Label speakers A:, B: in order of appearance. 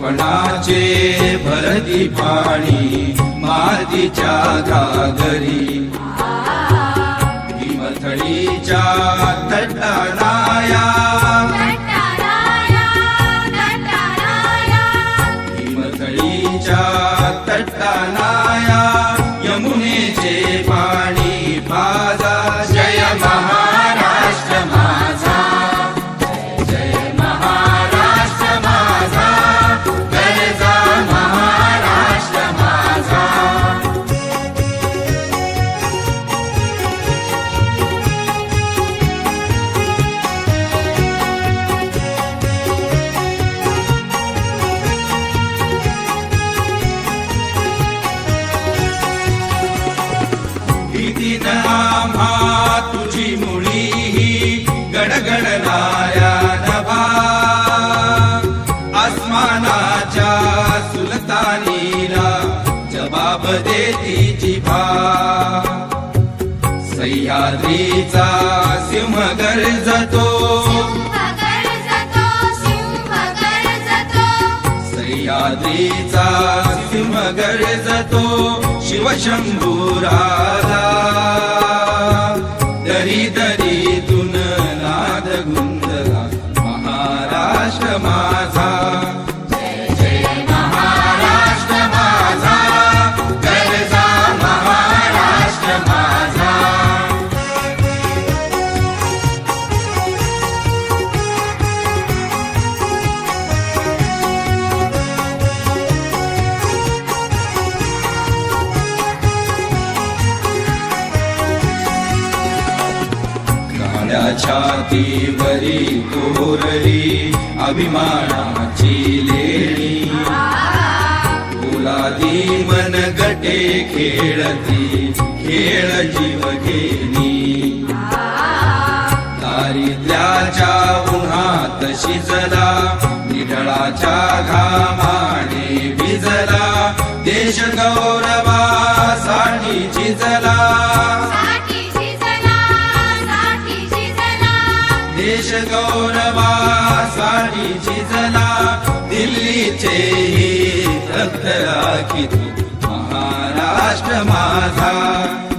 A: एकपणाचे भरती पाणी मातीच्या घागरी भीमथडीच्या तटानाया भीमथडीच्या तटानाया देती जिभा सह्याद्रीचा सिंह गरजतो सह्याद्रीचा सिंह गरजतो शिवशंभुराला. दरी दरीतून नाद काळ्या छातीवरी कोरली अभिमानाची लेणी. फुलादी मन गटे खेळती खेळ जीव घेणी. दारिद्र्याच्या उन्हात शिजला निढळाच्या घामाने भिजला देश गौरव देश गौरवासाठी झिजला दिल्लीचे रक्त राखी महाराष्ट्र माझा.